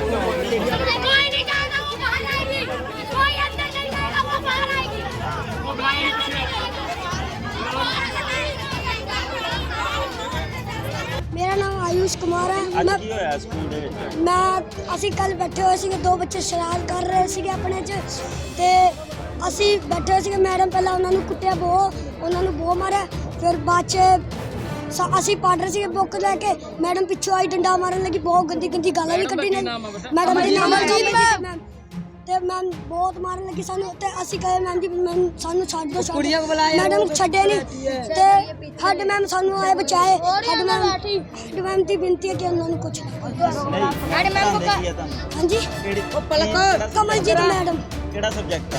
ਕੋਈ ਨਹੀਂ ਜਾਏਗਾ ਉਹ ਬਾਹਰ ਆਏਗੀ ਕੋਈ ਅੰਦਰ ਨਹੀਂ ਜਾਏਗਾ ਉਹ ਬਾਹਰ ਆਏਗੀ ਉਹ ਬਾਹਰ ਮੇਰਾ ਨਾਮ ਆਯੂਸ਼ ਕੁਮਾਰ ਹੈ। ਅੱਜ ਕੀ ਮੈਂ ਹੋਇਆ ਸਕੂਲ ਦੇ ਵਿੱਚ? ਮੈਂ ਅਸੀਂ ਕੱਲ ਬੈਠੇ ਹੋਏ ਸੀਗੇ ਦੋ ਬੱਚੇ ਸ਼ਰਾਰਤ ਕਰ ਰਹੇ ਸੀਗੇ ਆਪਣੇ ਚ। ਤੇ ਅਸੀਂ ਬੈਠੇ ਹੋਏ ਸੀਗੇ ਮੈਡਮ ਪਹਿਲਾਂ ਉਹਨਾਂ ਨੂੰ ਕੁੱਟਿਆ ਬੋ ਉਹਨਾਂ ਨੂੰ ਬੋ ਮਾਰਿਆ। ਫਿਰ ਬਾਅਦ ਚ ਸ- ਅਸੀਂ ਪੜ੍ਹ ਰਹੇ ਸੀਗੇ ਬੁੱਕ ਲੈ ਕੇ। ਮੈਡਮ ਪਿੱਛੋਂ ਆਈ ਡੰਡਾ ਮਾਰਨ ਲੱਗੀ ਬਹੁਤ ਗੰਦੀ ਗੰਦੀ ਗਾਲਾਂ ਵੀ ਕੱਢੀ ਨੇ। ਮੈਡਮ ਦੀ ਨਾਮ ਮੈਮ। ਤੇ ਮੈਮ ਬਹੁਤ ਮਾਰਨ ਲੱਗੀ ਸਾਨੂੰ। ਤੇ ਅਸੀਂ ਕਹੇ ਮੈਮ ਜੀ ਮੈਮ ਸਾਨੂੰ ਛੱਡ ਦਿਓ ਕੁੜੀਆਂ ਬੁਲਾਇਆ ਮੈਡਮ ਛੱਡੇ ਨਹੀਂ ਤੇ ਹੈਡ ਮੈਮ ਸਾਨੂੰ ਆਏ ਬਚਾਏ। ਹੈਡ ਮੈਮ ਹੈਡ ਮੈਮ ਦੀ ਬੇਨਤੀ ਹੈ ਕਿ ਉਹਨਾਂ ਨੂੰ ਕੁਝ ਨਹੀਂ ਮੈਡਮ ਮੈਮ ਹਾਂਜੀ। ਕਿਹੜੀ ਪਲਕ ਕਮਲਜੀਤ ਮੈਡਮ। ਕਿਹੜਾ ਸਬਜੈਕਟ ਆ?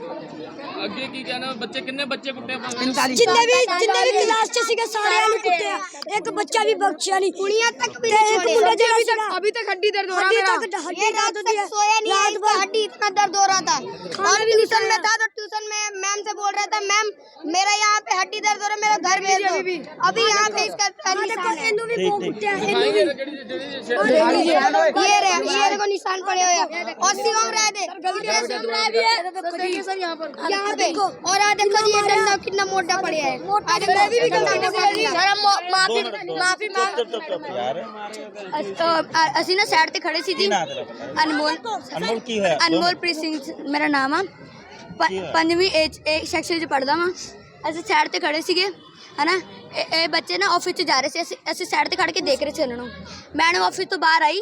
ਅੱਗੇ ਕੀ ਕਹਿਣਾ ਬੱਚੇ ਕਿੰਨੇ ਬੱਚੇ ਕੁੱਟੇ ਆਪਾਂ ਜਿੰਨੇ ਵੀ ਜਿੰਨੇ ਵੀ ਕਲਾਸ ਚ ਸੀਗੇ ਸਾਰਿਆਂ ਨੂੰ ਕੁੱਟਿਆ ਇੱਕ ਬੱਚਾ ਵੀ ਬਖਸ਼ਿਆ ਨਹੀਂ ਕੁੜੀਆਂ ਤੱਕ ਵੀ ਨਹੀਂ ਛੋੜੇ ਮੁੰਡਾ ਜਿਹੜਾ ਸੀਗਾ अभी तक हड्डी दर्द हो रहा हड्डी है तक हड्डी दर्द होती है सोया नहीं रात भर हड्डी इतना दर्द हो रहा था और ट्यूशन में था तो ट्यूशन में मैम से बोल रहा था मैम मेरा यहाँ पे हड्डी दर्द हो रहा है मेरा घर भेज दो अभी यहाँ पे इसका ਆ ਦੇਖੋ ਇਹਨੂੰ ਵੀ ਬਹੁਤ ਕੁੱਟਿਆ ਇਹਨੂੰ ਵੀ ਜਿਹੜੀ ਜਿਹੜੀ ये रहे ये देखो निशान पड़े हुए हैं और शिवम रह दे यहाँ पे और आ देखो जी ये डंडा कितना मोटा पड़ा है आ देखो भी ਦੋ ਮਿੰਟ ਦੋ माफी ਚੁੱਪ ਚੁੱਪ ਚੁੱਪ ਚੁੱਪ ਯਾਰ ਅਸੀਂ ਨਾ ਸਾਈਡ ਤੇ ਖੜੇ ਸੀ ਕੀ ਨਾਂ ਤੇਰਾ ਪਤਾ ਅਨਮੋਲ ਅਨਮੋਲ ਕੀ ਹੋਇਆ ਦੋ ਅਨਮੋਲ ਮਿੰਟ। ਪ੍ਰੀਤ ਸਿੰਘ ਮੇਰਾ ਨਾਮ ਆ ਪ- ਕੀ ਹੋਇਆ? ਪੰਜਵੀਂ ਏਜ ਏ ਸੈਕਸ਼ਨ 'ਚ ਪੜਦਾ ਵਾਂ ਅਸੀਂ ਸਾਈਡ ਤੇ ਖੜੇ ਸੀਗੇ ਹਨਾ ਇਹ ਇਹ ਬੱਚੇ ਨਾ ਆਫਿਸ 'ਚ ਜਾ ਰਹੇ ਸੀ ਅਸੀਂ ਅਸੀਂ ਸਾਈਡ ਤੇ ਖੜ ਕੇ ਦੇਖ ਰਹੇ ਸੀ ਉਹਨਾਂ ਨੂੰ ਮੈਡਮ ਆਫਿਸ ਤੋਂ ਬਾਹਰ ਆਈ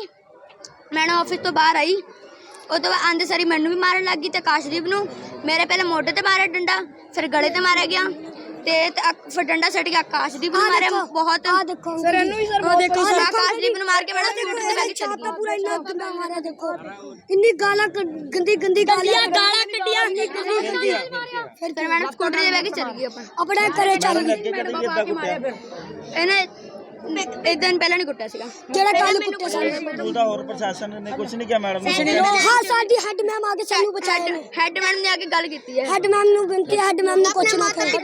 ਮੈਡਮ ਆਫਿਸ ਤੋਂ ਬਾਹਰ ਆਈ ਉਹ ਤੋਂ ਬਾਅਦ ਆਂਦੇ ਸਾਰੀ ਮੈਨੂੰ ਵੀ ਮਾਰਨ ਲੱਗੀ ਤੇ ਕਾਸ਼ਦੀਪ ਨੂੰ ਮੇਰੇ ਪਹਿਲੇ ਮੋਢੇ ਤੇ ਮਾਰਿਆ ਡੰਡਾ ਫਿਰ ਗਲੇ ਤੇ ਮਾਰਿਆ ਗਿਆ ਤੇ ਅਕ- ਫਿਰ ਡੰਡਾ ਸੱਟ ਕੇ ਆਕਾਸ਼ਦੀਪ ਨੂੰ ਮਾਰਿਆ ਬਹੁਤ ਆ ਦੇਖੋ ਸਰ ਇਹਨੂੰ ਵੀ ਸਰ ਦੇਖੋ ਸਰ ਆਕਾਸ਼ਦੀਪ ਨੂੰ ਮਾਰ ਕੇ ਸਕੂਟਰ ਤੇ ਲੈ ਕੇ ਚੱਲ ਛਾਤਾ ਪੂਰਾ ਇੰਨਾ ਗੰਦਾ ਮਾਰਿਆ ਦੇਖੋ। ਇੰਨੀ ਗਾਲਾਂ ਕੱਢ- ਗੰਦੀ ਗੰਦੀ ਗਾਲਾਂ ਗਾਲਾਂ ਕੱਢੀਆਂ ਫਿਰ ਫਿਰ ਮੈਡਮ ਸਕੂਟਰ ਤੇ ਬਹਿ ਕੇ ਚੱਲ ਗਈ ਆਪਾਂ। ਆਪਣੇ ਘਰੇ ਚੱਲ ਗਈ। ਕਦੇ ਇਦਾਂ ਪਹਿਲਾਂ ਨਹੀਂ ਕੁੱਟਿਆ ਸੀਗਾ। ਜਿਹੜਾ ਕੱਲ ਕੁੱਟਿਆ ਸਾਨੂੰ ਸਕੂਲ ਦਾ ਹੋਰ ਪ੍ਰਸ਼ਾਸਨ ਨੇ ਕੁਝ ਨਹੀਂ ਕਿਹਾ ਮੈਡਮ ਨੂੰ। ਹਾਂ ਸਾਡੀ ਹੈਡ ਮੈਮ ਆ ਕੇ ਸਾਨੂੰ ਬਚਾਇਆ ਨੇ ਹੈਡ ਮੈਡਮ ਨੇ ਆ ਕੇ ਗੱਲ ਕੀਤੀ ਹੈ। ਹੈਡ ਮੈਮ ਨੂੰ ਬੇਨਤੀ ਹੈ ਹੈਡ ਮੈਮ ਨੂੰ ਕੁਛ ਨਾ ਕਰੋ।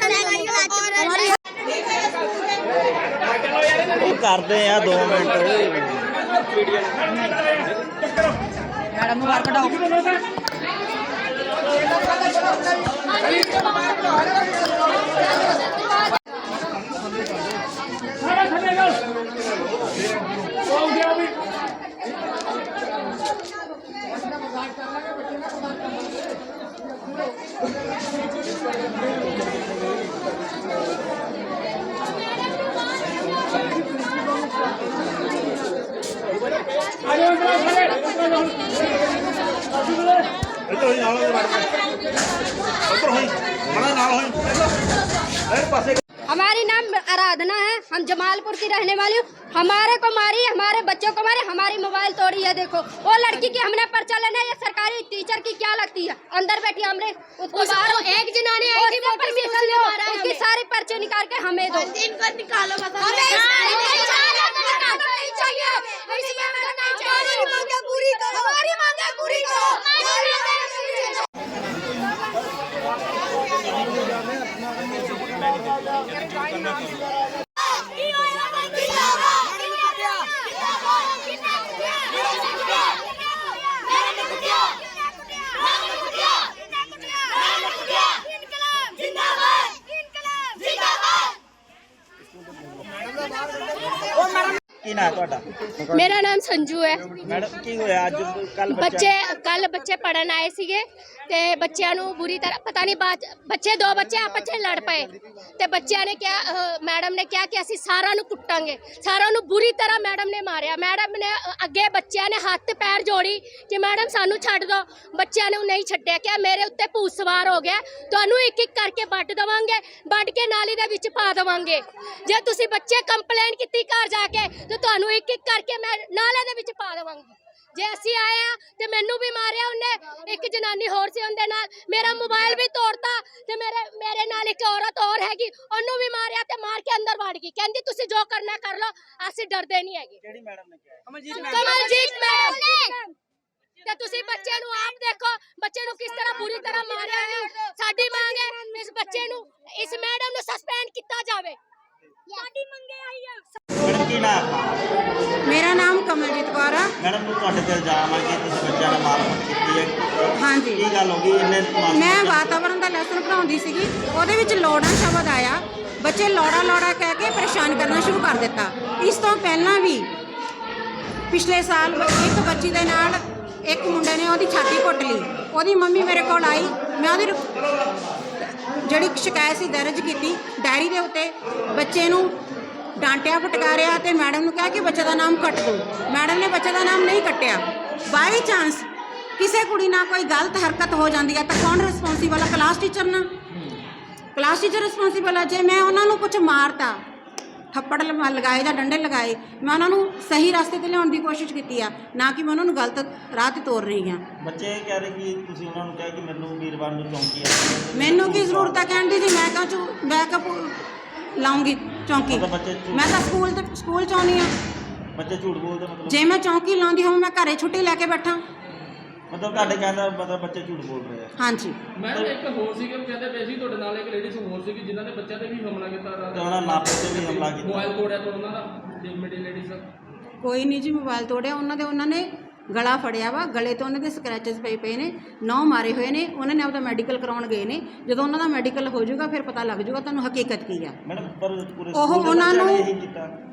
ਉਹ ਕਰਦੇ ਆ 2 ਮਿੰਟ। हमारी नाम आराधना है। हम जमालपुर की रहने वाली हूँ। हमारे को मारी हमारे बच्चों को मारी हमारी मोबाइल तोड़ी है देखो। वो लड़की की हमने पर्चा लेना है ये सरकारी टीचर की क्या लगती है? अंदर बैठी हमने। उसको बाहर एक जिन्होंने उसकी सारी पर्चे निकाल के हमें दो। निकालो पूरी करो। हमारी मांगे Thank you. ਕੀ ਨਾਂ ਤੁਹਾਡਾ? ਮੇਰਾ ਨਾਮ ਸੰਜੂ ਹੈ। ਮੈਡਮ ਕੀ ਹੋਇਆ ਅੱਜ? ਕੱਲ ਬੱਚੇ ਕੱਲ ਬੱਚੇ ਪੜਨ ਆਏ ਸੀਗੇ ਤੇ ਬੱਚਿਆਂ ਨੂੰ ਬੁਰੀ ਤਰ੍ਹਾਂ ਪਤਾ ਨਹੀਂ ਬੱਚੇ ਦੋ ਬੱਚੇ ਆਪਸ ਵਿੱਚ ਲੜ ਪਏ ਤੇ ਬੱਚਿਆਂ ਨੇ ਕਿਹਾ ਮੈਡਮ ਨੇ ਕਿਹਾ ਕਿ ਅਸੀਂ ਸਾਰਿਆਂ ਨੂੰ ਕੁੱਟਾਂਗੇ। ਸਾਰਿਆਂ ਨੂੰ ਬੁਰੀ ਤਰ੍ਹਾਂ ਮੈਡਮ ਨੇ ਮਾਰਿਆ। ਮੈਡਮ ਨੇ ਅੱਗੇ ਬੱਚਿਆਂ ਨੇ ਹੱਥ ਪੈਰ ਜੋੜੀ ਕਿ ਮੈਡਮ ਸਾਨੂੰ ਛੱਡ ਦਿਓ ਬੱਚਿਆਂ ਨੇ ਨਹੀਂ ਛੱਡਿਆ। ਕਿ ਮੇਰੇ ਉੱਤੇ ਭੂਤ ਸਵਾਰ ਹੋ ਗਿਆ। ਤੁਹਾਨੂੰ ਇੱਕ ਇੱਕ ਕਰਕੇ ਵੱਢ ਦਵਾਂਗੇ ਵੱਢ ਕੇ ਨਾਲੀ ਦੇ ਵਿੱਚ ਪਾ ਦਵਾਂਗੇ। ਜੇ ਤੁਸੀਂ ਬੱਚੇ ਕੰਪਲੇਂਟ ਕੀਤੀ ਘਰ ਜਾ ਕੇ ਤੇ ਤੁਹਾਨੂੰ ਇੱਕ ਇੱਕ ਕਰਕੇ ਮੈਂ ਨਾਲੇ ਦੇ ਵਿੱਚ ਪਾ ਦਵਾਂਗੀ। ਜੇ ਅਸੀਂ ਆਏ ਆ ਤੇ ਮੈਨੂੰ ਵੀ ਮਾਰਿਆ ਉਹਨੇ ਇੱਕ ਜਨਾਨੀ ਹੋਰ ਸੀ ਉਹਦੇ ਨਾਲ ਮੇਰਾ ਮੋਬਾਈਲ ਵੀ ਤੋੜਤਾ ਤੇ ਮੇਰੇ ਮੇਰੇ ਨਾਲ ਇੱਕ ਔਰਤ ਹੋਰ ਹੈਗੀ ਉਹਨੂੰ ਵੀ ਮਾਰਿਆ ਤੇ ਮਾਰ ਕੇ ਅੰਦਰ ਵੜ ਗਈ। ਕਹਿੰਦੀ ਤੁਸੀਂ ਜੋ ਕਰਨਾ ਕਰ ਲਓ ਅਸੀਂ ਡਰਦੇ ਨਹੀਂ ਹੈਗੇ। ਕਿਹੜੀ ਮੈਡਮ ਨੇ ਕਿਹਾ? ਕਮਲਜੀਤ ਮੈਡਮ। ਤੇ ਤੁਸੀਂ ਬੱਚੇ ਨੂੰ ਆਪ ਦੇਖੋ ਬੱਚੇ ਨੂੰ ਕਿਸ ਤਰ੍ਹਾਂ ਬੁਰੀ ਤਰ੍ਹਾਂ ਮਾਰਿਆ ਹੈ। ਸਾਡੀ ਮੰਗ ਹੈ ਇਸ ਬੱਚੇ ਨੂੰ ਇਸ ਮੈਡਮ ਨੂੰ ਸਸਪੈਂਡ ਕੀਤਾ ਜਾਵੇ। ਸਾਡੀ ਮੰਗੇ ਆਈ ਹੈ ਕੀ ਨਾਮ? ਮੇਰਾ ਨਾਮ ਕਮਲਜੀਤ ਕੌਰ ਆ। ਮੈਡਮ ਨੂੰ ਤੁਹਾਡੇ ਤੇ ਇਲਜ਼ਾਮ ਹੈ ਕਿ ਤੁਸੀਂ ਬੱਚਿਆਂ ਨਾਲ ਮਾਰਪੀਟ ਕੀਤੀ ਹੈ। ਹਾਂਜੀ। ਕੀ ਗੱਲ ਹੋ ਗਈ? ਇੰਨੇ ਮਾਸੂਮ ਮੈਂ ਵਾਤਾਵਰਣ ਦਾ ਲੈਸਨ ਪੜਾਉਂਦੀ ਸੀਗੀ। ਉਹਦੇ ਵਿੱਚ ਲੋੜਾ ਸ਼ਬਦ ਆਇਆ। ਬੱਚੇ ਲੋੜਾ ਲੋੜਾ ਕਹਿ ਕੇ ਪਰੇਸ਼ਾਨ ਕਰਨਾ ਸ਼ੁਰੂ ਕਰ ਦਿੱਤਾ। ਇਸ ਤੋਂ ਪਹਿਲਾਂ ਵੀ ਪਿਛਲੇ ਸਾਲ ਇੱਕ ਬੱਚੀ ਦੇ ਨਾਲ ਇੱਕ ਮੁੰਡੇ ਨੇ ਉਹਦੀ ਛਾਤੀ ਘੁੱਟ ਲਈ। ਉਹਦੀ ਮੰਮੀ ਮੇਰੇ ਕੋਲ ਆਈ। ਮੈਂ ਉਹਦੀ ਰਿਪ- ਜਿਹੜੀ ਸ਼ਿਕਾਇਤ ਸੀ ਦਰਜ ਕੀਤੀ। ਡਾਇਰੀ ਦੇ ਉੱਤੇ ਬੱਚੇ ਨੂੰ ਡਾਂਟਿਆ ਫਟਕਾਰਿਆ ਤੇ ਮੈਡਮ ਨੂੰ ਕਿਹਾ ਕਿ ਬੱਚੇ ਦਾ ਨਾਮ ਕੱਟ ਦਿਓ। ਮੈਡਮ ਨੇ ਬੱਚੇ ਦਾ ਨਾਮ ਨਹੀਂ ਕੱਟਿਆ। ਬਾਈ ਚਾਂਸ ਕਿਸੇ ਕੁੜੀ ਨਾਲ ਕੋਈ ਗਲਤ ਹਰਕਤ ਹੋ ਜਾਂਦੀ ਹੈ ਤਾਂ ਕੌਣ ਰਿਸਪੌਂਸੀਬਲ ਹੈ ਕਲਾਸ ਟੀਚਰ ਨਾ ਕਲਾਸ ਟੀਚਰ ਰਿਸਪੌਂਸੀਬਲ ਹੈ ਜੇ ਮੈਂ ਉਹਨਾਂ ਨੂੰ ਕੁਝ ਮਾਰਤਾ ਥੱਪੜ ਲਗਾਏ ਜਾਂ ਡੰਡੇ ਲਗਾਏ ਮੈਂ ਉਹਨਾਂ ਨੂੰ ਸਹੀ ਰਸਤੇ ਤੇ ਲਿਆਉਣ ਦੀ ਕੋਸ਼ਿਸ਼ ਕੀਤੀ ਆ ਨਾ ਕਿ ਮੈਂ ਉਹਨਾਂ ਨੂੰ ਗਲਤ ਰਾਹ ਤੇ ਤੋਰ ਰਹੀ ਹਾਂ। ਬੱਚੇ ਇਹ ਕਹਿ ਰਹੇ ਕਿ ਤੁਸੀਂ ਉਹਨਾਂ ਨੂੰ ਕਿਹਾ ਕਿ ਮੈਨੂੰ ਵੀਰਵਾਰ ਨੂੰ ਚੌਂਕੀ ਆ। ਮੈਨੂੰ ਕੀ ਜ਼ਰੂਰਤ ਹੈ ਕਹਿਣ ਦੀ? ਜੀ ਮੈਂ ਕਹਾਂ ਚੂ ਬੈਕਅਪ ਲਾਉਂਗੀ? ਚੌਂਕੀ। ਮਤਲਬ ਬੱਚੇ ਝੂਠ- ਮੈਂ ਤਾਂ ਸਕੂਲ ਤੇ ਸਕੂਲ ਚ ਆਉਂਦੀ ਆ ਬੱਚੇ ਝੂਠ ਬੋਲਦੇ ਮਤਲਬ ਜੇ ਮੈਂ ਚੌਂਕੀ ਲਾਉਂਦੀ ਹਾਂ ਮੈਂ ਘਰੇ ਛੁੱਟੀ ਲੈ ਕੇ ਬੈਠਾ। ਮਤਲਬ ਤੁਹਾਡੇ ਕਹਿੰਦਾ ਮਤਲਬ ਬੱਚੇ ਝੂਠ ਬੋਲ ਰਹੇ ਆ। ਹਾਂਜੀ। ਮੈਡਮ ਇੱਕ ਹੋਰ ਸੀਗੇ ਉਹ ਕਹਿੰਦੇ ਪਏ ਸੀ ਤੁਹਾਡੇ ਨਾਲ ਇੱਕ ਲੇਡੀਜ਼ ਹੋਰ ਸੀਗੀ ਜਿਨ੍ਹਾਂ ਨੇ ਬੱਚਿਆਂ ਤੇ ਵੀ ਹਮਲਾ ਕੀਤਾ ਰਾਤ ਤੇ ਉਹਨਾਂ ਨਾਪੇ ਤੇ ਵੀ ਹਮਲਾ ਕੀਤਾ। ਮੋਬਾਈਲ ਤੋੜਿਆ ਤੋਂ ਉਹਨਾਂ ਦਾ ਮੀਡੀਆ ਲੇਡੀਜ਼ ਦਾ। ਕੋਈ ਨਹੀਂ ਜੀ ਮੋਬਾਈਲ ਤੋੜਿਆ ਉਹਨਾਂ ਦੇ ਉਹਨਾਂ ਨੇ ਗਲਾ ਫੜਿਆ ਵਾ ਗਲੇ ਤੋਂ ਉਹਨਾਂ ਦੇ ਸਕ੍ਰੈਚਸ ਪਏ ਪਏ ਨੇ ਨੌ ਮਾਰੇ ਹੋਏ ਨੇ ਉਹਨਾਂ ਨੇ ਆਪਦਾ ਮੈਡੀਕਲ ਕਰਾਉਣ ਗਏ ਨੇ। ਜਦੋਂ ਉਹਨਾਂ ਦਾ ਮੈਡੀਕਲ ਹੋ ਜਾਊਗਾ ਫਿਰ ਪਤਾ ਲੱਗ ਜਾਊਗਾ ਤੁਹਾਨੂੰ ਹਕੀਕਤ ਕੀ ਆ। ਮੈਡਮ ਪਰ ਪੂਰੇ ਉਹ ਉਹਨਾਂ ਨੇ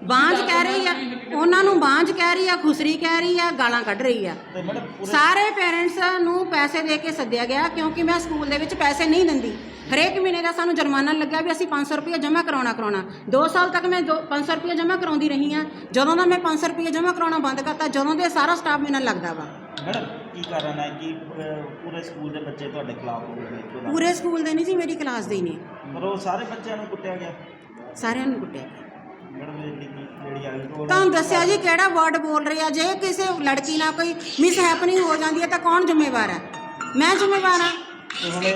ਬਾਂਝ ਕਹਿ ਰਹੀ ਆ। ਉਹਨਾਂ ਨੂੰ ਬਾਂਝ ਕਹਿ ਰਹੀ ਆ ਖੁਸਰੀ ਕਹਿ ਰਹੀ ਆ ਗਾਲਾਂ ਕੱਢ ਰਹੀ ਆ। ਤੇ ਮੈਡਮ ਪੂਰੇ ਸਾਰੇ ਪੇਰੈਂਟਸ ਨੂੰ ਪੈਸੇ ਦੇ ਕੇ ਸੱਦਿਆ ਗਿਆ ਕਿਉਂਕਿ ਮੈਂ ਸਕੂਲ ਦੇ ਵਿੱਚ ਪੈਸੇ ਨਹੀਂ ਦਿੰਦੀ। ਹਰੇਕ ਮਹੀਨੇ ਦਾ ਸਾਨੂੰ ਜੁਰਮਾਨਾ ਲੱਗਿਆ ਵੀ ਅਸੀਂ 500 ਰੁਪਏ ਜਮ੍ਹਾਂ ਕਰਾਉਣਾ ਕਰਾਉਣਾ। 2 ਸਾਲ ਤੱਕ ਮੈਂ ਦੋ- 500 ਰੁਪਏ ਜਮ੍ਹਾਂ ਕਰਾਉਂਦੀ ਰਹੀ ਆ। ਜਦੋਂ ਦਾ ਮੈਂ 500 ਰੁਪਏ ਜਮ੍ਹਾਂ ਕਰਾਉਣਾ ਬੰਦ ਕਰਤਾ ਜਦੋਂ ਦੇ ਸਾਰਾ ਸਟਾਫ ਮੇਰੇ ਨਾਲ ਲੱਗਦਾ ਵਾ। ਮੈਡਮ ਕੀ ਕਾਰਨ ਹੈ ਕਿ ਅਹ, ਪੂਰੇ ਸਕੂਲ ਦੇ ਬੱਚੇ ਤੁਹਾਡੇ ਖਿਲਾਫ ਹੋ ਗਏ? ਪੂਰੇ ਸਕੂਲ ਦੇ ਨਹੀਂ ਜੀ ਮੇਰੀ ਕਲਾਸ ਦੇ ਹੀ ਨੇ। ਪਰ ਉਹ ਸਾਰੇ ਬੱਚਿਆਂ ਨੂੰ ਕੁੱਟਿਆ ਗਿਆ? ਸਾਰਿਆਂ ਨੂੰ ਕੁੱਟਿਆ ਤੁਹਾਨੂੰ ਦੱਸਿਆ ਜੀ ਕਿਹੜਾ ਵਰਡ ਬੋਲ ਰਹੀ? ਆ ਜੇ ਕਿਸੇ ਲੜਕੀ ਨਾਲ ਕੋਈ ਮਿਸ ਹੈਪਨਿੰਗ ਹੋ ਜਾਂਦੀ ਹੈ ਤਾਂ ਕੌਣ ਜ਼ਿੰਮੇਵਾਰ ਹੈ? ਮੈਂ ਜ਼ਿੰਮੇਵਾਰ ਹਾਂ।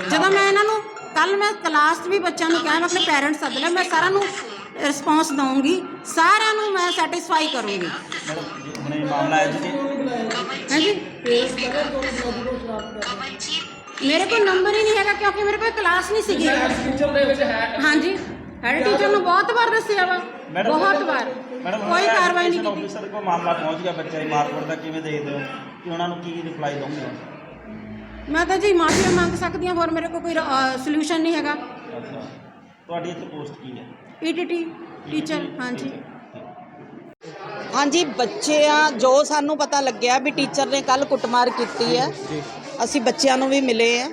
ਜਦੋਂ ਮੈਂ ਇਹਨਾਂ ਨੂੰ ਕੱਲ ਮੈਂ ਕਲਾਸ 'ਚ ਵੀ ਬੱਚਿਆਂ ਨੂੰ ਕਿਹਾ ਮੈਂ ਆਪਣੇ ਪੈਰੈਂਟਸ ਸੱਦ ਲਿਆ ਮੈਂ ਸਾਰਿਆਂ ਨੂੰ ਰਿਸਪੌਂਸ ਦਵਾਂਗੀ ਸਾਰਿਆਂ ਨੂੰ ਮੈਂ ਸੈਟੀਸਫਾਈ ਕਰੂੰਗੀ। ਮੈਡਮ ਜੀ, ਹੁਣ ਇਹ ਮਾਮਲਾ ਹੈ ਜੀ ਹਾਂਜੀ? ਮੇਰੇ ਕੋਲ ਨੰਬਰ ਹੀ ਨਹੀਂ ਹੈਗਾ ਕਿਉਂਕਿ ਮੇਰੇ ਕੋਲ ਕਲਾਸ ਨਹੀਂ ਸੀਗੀ। ਫਿਊਚਰ ਦੇ ਵਿੱਚ ਹੈ। ਹਾਂਜੀ? ਹੈਡ ਟੀਚਰ ਨੂੰ ਬਹੁਤ ਵਾਰ ਦੱਸਿਆ ਵਾ। ਮੈਡਮ ਬਹੁਤ ਵਾਰ। ਕੋਈ ਕਾਰਵਾਈ ਨਹੀਂ ਕੀਤੀ। ਆਫੀਸਰ ਕੋਲ ਮਾਮਲਾ ਪਹੁੰਚ ਗਿਆ ਬੱਚੇ ਦੀ ਮਾਰਕੁੱਟ ਦਾ ਕਿਵੇਂ ਦੇਖਦੇ ਹੋ? ਕਿ ਉਹਨਾਂ ਨੂੰ ਕੀ ਰਿਪਲਾਈ ਦੋਗੇ ਮੈਂ ਤਾਂ ਜੀ ਮਾਫੀ ਮੰਗ ਸਕਦੀ ਹਾਂ ਹੋਰ ਮੇਰੇ ਕੋਲ ਕੋਈ ਸੋਲੂਸ਼ਨ ਨਹੀਂ ਹੈਗਾ। ਤੁਹਾਡੀ ਇੱਥੇ ਪੋਸਟ ਕੀ ਹੈ? ਈਟੀਟੀ ਟੀਚਰ ਹਾਂਜੀ। ਹਾਂਜੀ ਬੱਚਿਆਂ ਜੋ ਸਾਨੂੰ ਪਤਾ ਲੱਗਿਆ ਵੀ ਟੀਚਰ ਨੇ ਕੱਲ ਕੁੱਟਮਾਰ ਕੀਤੀ ਹੈ ਅਸੀਂ ਬੱਚਿਆਂ ਨੂੰ ਵੀ ਮਿਲੇ ਆ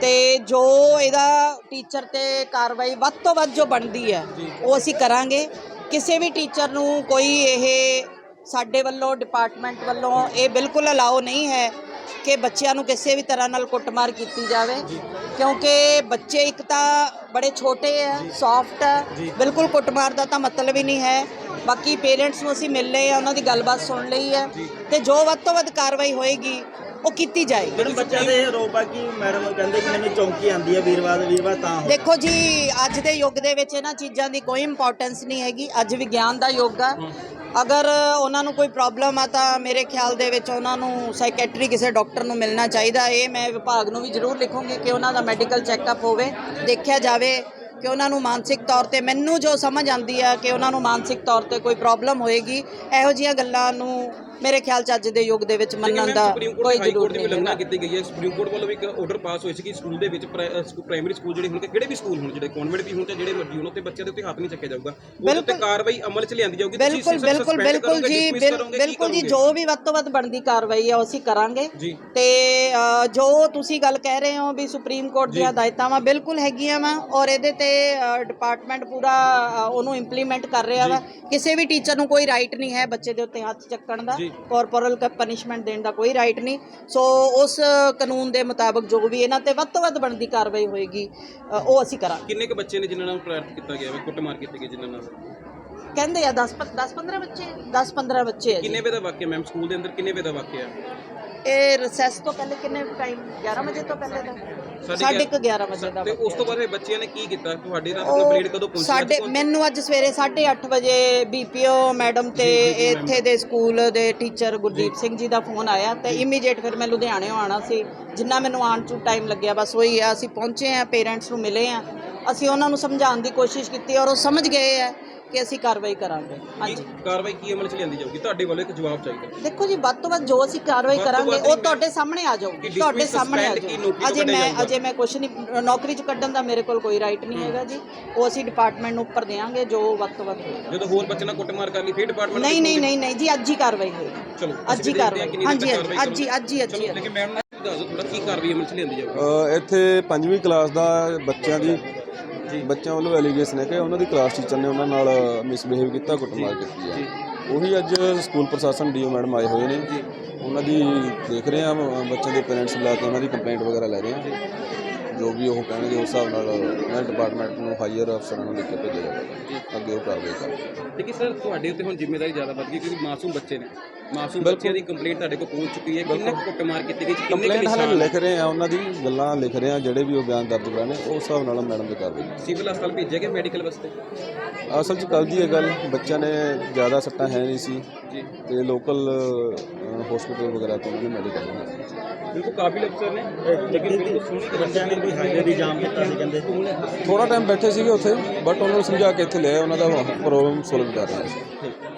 ਤੇ ਜੋ ਇਹਦਾ ਟੀਚਰ ਤੇ ਕਾਰਵਾਈ ਵੱਧ ਤੋਂ ਵੱਧ ਜੋ ਬਣਦੀ ਹੈ ਉਹ ਅਸੀਂ ਕਰਾਂਗੇ। ਕਿਸੇ ਵੀ ਟੀਚਰ ਨੂੰ ਕੋਈ ਇਹ ਸਾਡੇ ਵੱਲੋਂ ਡਿਪਾਰਟਮੈਂਟ ਵੱਲੋਂ ਇਹ ਬਿਲਕੁਲ ਅਲਾਓ ਨਹੀਂ ਹੈ ਕਿ ਬੱਚਿਆਂ ਨੂੰ ਕਿਸੇ ਵੀ ਤਰ੍ਹਾਂ ਨਾਲ ਕੁੱਟਮਾਰ ਕੀਤੀ ਜਾਵੇ। ਕਿਉਂਕਿ ਬੱਚੇ ਇੱਕ ਤਾਂ ਬੜੇ ਛੋਟੇ ਆ ਸੌਫਟ ਆ। ਬਿਲਕੁਲ ਕੁੱਟਮਾਰ ਦਾ ਤਾਂ ਮਤਲਬ ਹੀ ਨਹੀਂ ਹੈ। ਬਾਕੀ ਪੇਰੈਂਟਸ ਨੂੰ ਅਸੀਂ ਮਿਲ ਲਏ ਆ ਉਹਨਾਂ ਦੀ ਗੱਲਬਾਤ ਸੁਣ ਲਈ ਹੈ। ਤੇ ਜੋ ਵੱਧ ਤੋਂ ਵੱਧ ਕਾਰਵਾਈ ਹੋਏਗੀ ਉਹ ਕੀਤੀ ਜਾਏਗੀ। ਮੈਡਮ ਬੱਚਿਆਂ ਦੇ ਆਰੋਪ ਆ ਕਿ ਮੈਡਮ ਕਹਿੰਦੇ ਕਿ ਮੈਨੂੰ ਚੌਂਕੀ ਆਂਦੀ ਹੈ ਵੀਰਵਾਰ ਦੇ ਵੀਰਵਾਰ ਤਾਂ ਹੋ ਦੇਖੋ ਜੀ ਅੱਜ ਦੇ ਯੁੱਗ ਦੇ ਵਿੱਚ ਇਹਨਾਂ ਚੀਜ਼ਾਂ ਦੀ ਕੋਈ ਇੰਪੋਰਟੈਂਸ ਨਹੀਂ ਹੈਗੀ। ਅੱਜ ਵਿਗਿਆਨ ਦਾ ਯੁੱਗ ਆ। ਅਗਰ ਉਹਨਾਂ ਨੂੰ ਕੋਈ ਪ੍ਰੋਬਲਮ ਆ ਤਾਂ ਮੇਰੇ ਖਿਆਲ ਦੇ ਵਿੱਚ ਉਹਨਾਂ ਨੂੰ ਸਾਈਕੈਟਰੀ ਕਿਸੇ ਡਾਕਟਰ ਨੂੰ ਮਿਲਣਾ ਚਾਹੀਦਾ। ਇਹ ਮੈਂ ਵਿਭਾਗ ਨੂੰ ਵੀ ਜ਼ਰੂਰ ਲਿਖੂੰਗੀ ਕਿ ਉਹਨਾਂ ਦਾ ਮੈਡੀਕਲ ਚੈੱਕਅਪ ਹੋਵੇ ਦੇਖਿਆ ਜਾਵੇ ਕਿ ਉਹਨਾਂ ਨੂੰ ਮਾਨਸਿਕ ਤੌਰ ਤੇ ਮੈਨੂੰ ਜੋ ਸਮਝ ਆਂਦੀ ਆ ਕਿ ਉਹਨਾਂ ਨੂੰ ਮਾਨਸਿਕ ਤੌਰ ਤੇ ਕੋਈ ਪ੍ਰੋਬਲਮ ਹੋਏਗੀ ਇਹੋ ਜਿਹੀਆਂ ਗੱਲਾਂ ਨੂੰ ਮੇਰੇ ਖਿਆਲ ਚ ਅੱਜ ਦੇ ਯੁੱਗ ਦੇ ਵਿੱਚ ਮੰਨਣ ਦਾ ਕੋਈ ਜ਼ਰੂਰ ਨਹੀਂ ਵਿਲੰਘਣਾ ਹੈ ਕੀਤੀ ਗਈ ਹੈ। ਸੁਪਰੀਮ ਕੋਰਟ ਵੱਲੋਂ ਵੀ ਇੱਕ ਆਰਡਰ ਪਾਸ ਹੋਇਆ ਸੀ ਕਿ ਸਕੂਲ ਦੇ ਵਿੱਚ ਪ੍ਰਾਇਮਰੀ ਸਕੂਲ ਜਿਹੜੇ ਹੋਣਗੇ ਕਿਹੜੇ ਵੀ ਸਕੂਲ ਹੋਣ ਜਿਹੜੇ ਕਨਵੈਂਟ ਵੀ ਹੋਣ ਤੇ ਜਿਹੜੇ ਮਰਜ਼ੀ ਹੋਣ ਉੱਤੇ ਬੱਚਿਆਂ ਦੇ ਉੱਤੇ ਹੱਥ ਨਹੀਂ ਚੱਕਿਆ ਜਾਊਗਾ। ਉਹਦੇ ਬਿਲਕੁਲ। ਕਾਰਵਾਈ ਅਮਲ 'ਚ ਲਿਆਂਦੀ ਜਾਊਗੀ। ਬਿਲਕੁਲ ਬਿਲਕੁਲ ਜੀ ਬਿਲਕੁਲ ਜੀ? ਜੋ ਵੀ ਵੱਧ ਤੋਂ ਵੱਧ ਬਣਦੀ ਕਾਰਵਾਈ ਉਹ ਅਸੀਂ ਕਰਾਂਗੇ। ਤੇ ਜੋ ਤੁਸੀਂ ਗੱਲ ਕਹਿ ਰਹੇ ਹੋ ਵੀ ਸੁਪਰੀਮ ਕੋਰਟ ਦੀਆਂ ਹਦਾਇਤਾਂ ਵਾ ਬਿਲਕੁਲ ਹੈਗੀਆਂ ਵਾ ਔਰ ਇਹਦੇ ਤੇ ਡਿਪਾਰਟਮੈਂਟ ਪੂਰਾ ਉਹਨੂੰ ਇੰਪਲੀਮੈਂਟ ਕਰ ਰਿਹਾ ਵਾ। ਕਿਸੇ ਵੀ ਟੀਚਰ ਨੂੰ ਕੋਈ ਰਾਈਟ ਨਹੀਂ ਹੈ ਬੱਚੇ ਦੇ ਉੱਤੇ ਹੱਥ ਚੱਕਣ ਦਾ। ਜੀ। ਕਾਰਪੋਰਲ ਪਨਿਸ਼ਮੈਂਟ ਦੇਣ ਦਾ ਕੋਈ ਰਾਈਟ ਨਹੀਂ। ਸੋ ਉਸ ਕਾਨੂੰਨ ਦੇ ਮੁਤਾਬਕ ਜੋ ਵੀ ਇਹਨਾਂ ਤੇ ਵੱਧ ਤੋਂ ਵੱਧ ਬਣਦੀ ਕਾਰਵਾਈ ਹੋਏਗੀ ਅ, ਉਹ ਅਸੀਂ ਕਰਾਂਗੇ। ਕਿੰਨੇ ਕੁ ਬੱਚੇ ਨੇ ਜਿਨ੍ਹਾਂ ਨਾਲ ਪ੍ਰੇਰਿਤ ਕੀਤਾ ਗਿਆ ਹੈ ਕੁੱਟਮਾਰ ਕੀਤੀ ਗਈ ਜਿਨ੍ਹਾਂ ਨਾਲ? ਕਹਿੰਦੇ ਆ 10 10 15 ਬੱਚੇ? 10 15 ਬੱਚੇ ਆ ਜੀ। ਕਿੰਨੇ ਵਜੇ ਦਾ ਵਾਕਿਆ ਮੈਮ? ਸਕੂਲ ਦੇ ਅੰਦਰ ਕਿੰਨੇ ਵਜੇ ਦਾ ਵਾਕਿਆ? ਇਹ ਰਿਸੈਸ ਤੋਂ ਪਹਿਲੇ ਕਿੰਨੇ ਟਾਈਮ 11 ਵਜੇ ਤੋਂ ਪਹਿਲੇ ਦਾ ਸਾਢੇ ਕੁ 11 ਵਜੇ ਦਾ ਤੇ ਉਸ ਤੋਂ ਬਾਅਦ ਇਹ ਬੱਚਿਆਂ ਨੇ ਕੀ ਕੀਤਾ? ਤੁਹਾਡੇ ਨਾਲ ਕੰਪਲੀਟ ਕਦੋਂ ਪਹੁੰਚੀ? ਸਾਡੇ ਮੈਨੂੰ ਅੱਜ ਸਵੇਰੇ 8:30 ਵਜੇ ਬੀਪੀਓ ਮੈਡਮ ਤੇ ਇੱਥੇ ਦੇ ਸਕੂਲ ਦੇ ਟੀਚਰ ਗੁਰਦੀਪ ਸਿੰਘ ਜੀ ਦਾ ਫੋਨ ਆਇਆ ਤੇ ਇਮੀਡੀਏਟ ਫਿਰ ਮੈਂ ਲੁਧਿਆਣੇੋਂ ਆਣਾ ਸੀ। ਜਿੰਨਾ ਮੈਨੂੰ ਆਉਣ ਚ ਟਾਈਮ ਲੱਗਿਆ ਬਸ ਉਹੀ ਆ ਅਸੀਂ ਪਹੁੰਚੇ ਆ ਪੇਰੈਂਟਸ ਨੂੰ ਮਿਲੇ ਆ। ਅਸੀਂ ਉਹਨਾਂ ਨੂੰ ਸਮਝਾਉਣ ਦੀ ਕੋਸ਼ਿਸ਼ ਕੀਤੀ ਔਰ ਉਹ ਸਮਝ ਗਏ ਆ। ਕਿ ਅਸੀਂ ਕਾਰਵਾਈ ਕਰਾਂਗੇ। ਹਾਂਜੀ। ਕਾਰਵਾਈ ਕੀ ਅਮਲ ਚ ਲਿਆਂਦੀ ਜਾਊਗੀ? ਤੁਹਾਡੇ ਵੱਲੋਂ ਇੱਕ ਜਵਾਬ ਚਾਹੀਦਾ। ਦੇਖੋ ਜੀ ਵੱਧ ਤੋਂ ਵੱਧ ਜੋ ਅਸੀਂ ਕਾਰਵਾਈ ਵੱਧ ਤੋਂ ਕਰਾਂਗੇ ਵੱਧ ਉਹ ਨਹੀਂ ਤੁਹਾਡੇ ਸਾਹਮਣੇ ਆ ਜਾਊਗੀ ਤੁਹਾਡੇ ਸਾਹਮਣੇ ਆ suspend ਕੀ ਜਾਊਗੀ ਨੌਕਰੀ ਤੋਂ ਅਜੇ ਕੱਢਿਆ ਮੈਂ ਜਾਊਗਾ। ਅਜੇ ਮੈਂ ਕੁਝ ਨਹੀਂ ਨੌਕਰੀ ਚ ਕੱਢਣ ਦਾ ਮੇਰੇ ਕੋਲ ਕੋਈ ਰਾਈਟ ਨਹੀਂ ਹੈਗਾ ਜੀ। ਉਹ ਅਸੀਂ ਡਿਪਾਰਟਮੈਂਟ ਨੂੰ ਉੱਪਰ ਦੇਵਾਂਗੇ ਜੋ ਵੱਧ ਤੋਂ ਵੱਧ ਹੋਏਗਾ ਜਦੋਂ ਹੋਰ ਬੱਚੇ ਨਾਲ ਕੁੱਟਮਾਰ ਕਰ ਲਈ ਫਿਰ ਡਿਪਾਰਟਮੈਂਟ ਨਹੀਂ ਨਹੀਂ ਨਹੀਂ ਨਹੀਂ ਜੀ ਅੱਜ ਹੀ ਕਾਰਵਾਈ ਹੋਏਗੀ। ਚਲੋ ਅੱਜ ਹੀ ਕਾਰਵਾਈ ਹਾਂਜੀ ਹਾਂਜੀ ਅੱਜ ਹੀ ਅੱਜ ਹੀ ਅੱਜ ਚਲੋ ਹੀ ਲੇਕਿਨ ਮੈਮ ਦੱਸ ਥੋੜਾ ਕੀ ਕਾਰਵਾਈ ਅਮਲ ਚ ਲਿਆਂਦੀ ਜਾਊਗੀ? ਅ, ਇੱਥੇ ਪੰਜਵੀਂ ਕਲਾਸ ਦਾ ਬੱਚਿਆਂ ਦੀ ਬੱਚਿਆਂ ਵੱਲੋਂ ਐਲੀਗੇਸ਼ਨ ਹੈ ਕਿ ਉਹਨਾਂ ਦੀ ਕਲਾਸ ਟੀਚਰ ਨੇ ਉਹਨਾਂ ਨਾਲ ਮਿਸਬਿਹੇਵ ਕੀਤਾ ਕੁੱਟਮਾਰ ਕੀਤੀ ਹੈ। ਉਹੀ ਅੱਜ ਸਕੂਲ ਪ੍ਰਸ਼ਾਸਨ ਡੀਓ ਮੈਡਮ ਆਏ ਹੋਏ ਨੇ। ਉਹਨਾਂ ਦੀ ਦੇਖ ਰਹੇ ਆ ਬੱਚਿਆਂ ਦੇ ਪੇਰੈਂਟਸ ਬੁਲਾ ਕੇ ਉਹਨਾਂ ਦੀ ਕੰਪਲੇਂਟ ਵਗੈਰਾ ਲੈ ਰਹੇ ਆ ਜੋ ਵੀ ਉਹ ਕਹਿਣਗੇ ਉਸ ਹਿਸਾਬ ਨਾਲ ਉਹਨਾਂ ਡਿਪਾਰਟਮੈਂਟ ਨੂੰ ਹਾਇਰ ਅਫਸਰਾਂ ਨੂੰ ਲਿਖ ਕੇ ਭੇਜਿਆ ਜਾਵੇਗਾ ਅੱਗੇ ਉਹ ਕਾਰਵਾਈ ਕਰਨਗੇ। ਲੇਕਿਨ ਸਰ ਤੁਹਾਡੇ ਉੱਤੇ ਹੁਣ ਜ਼ਿੰਮੇਵਾਰੀ ਜ਼ਿਆਦਾ ਵੱਧ ਗਈ ਕਿਉਂਕਿ ਮਾਸੂਮ ਬੱਚੇ ਨੇ। ਮਾਸੂਮ ਬੱਚਿਆਂ ਦੀ ਕੰਪਲੇਂਟ ਤੁਹਾਡੇ ਕੋਲ ਪਹੁੰਚ ਚੁੱਕੀ ਹੈ। ਕਿੰਨੇ ਕੁੱਟਮਾਰ ਕੀਤੀ ਗਈ ਕੰਪਲੇਂਟ ਹਾਲੇ ਲਿਖ ਰਹੇ ਆ ਉਹਨਾਂ ਦੀ ਗੱਲਾਂ ਲਿਖ ਰਹੇ ਆ ਜਿਹੜੇ ਵੀ ਉਹ ਬਿਆਨ ਦਰਜ ਕਰਾਣੇ ਉਸ ਹਿਸਾਬ ਨਾਲ ਮੈਡਮ ਦੀ ਕਾਰਵਾਈ। ਸਿਵਲ ਹਸਪਤਾਲ ਭੇਜਿਆ ਗਿਆ ਮੈਡੀਕਲ ਵਾਸਤੇ? ਅਸਲ 'ਚ ਕੱਲ੍ਹ ਦੀ ਇਹ ਗੱਲ ਬੱਚਿਆਂ ਨੇ ਜ਼ਿਆਦਾ ਸੱਟਾਂ ਹੈ ਨਹੀਂ ਸੀ ਜੀ। ਤੇ ਲੋਕਲ ਹਸਪੀਟਲ ਵਗੈਰਾ ਤੋਂ ਮੈਡੀਕਲ ਬਿਲਕੁਲ ਕਾਬਿਲ ਅਫਸਰ ਨੇ ਲੇਕਿਨ ਬਿਲਕੁਲ ਸੋਹਣੀ ਬੱਚਿਆਂ ਨੇ ਕੋਈ ਹਾਈਵੇ ਵੀ ਜਾਮ ਕੀਤਾ ਸੀ ਕਹਿੰਦੇ। ਥੋੜਾ ਟਾਈਮ ਬੈਠੇ ਸੀਗੇ ਉੱਥੇ ਬਟ ਉਹਨਾਂ ਨੂੰ ਸਮਝਾ ਕੇ ਇੱਥੇ ਲਿਆਏ ਉਹਨਾਂ ਦਾ ਪ੍ਰੋਬਲਮ ਸੋਲਵ ਕਰ ਰਹੇ ਸੀ।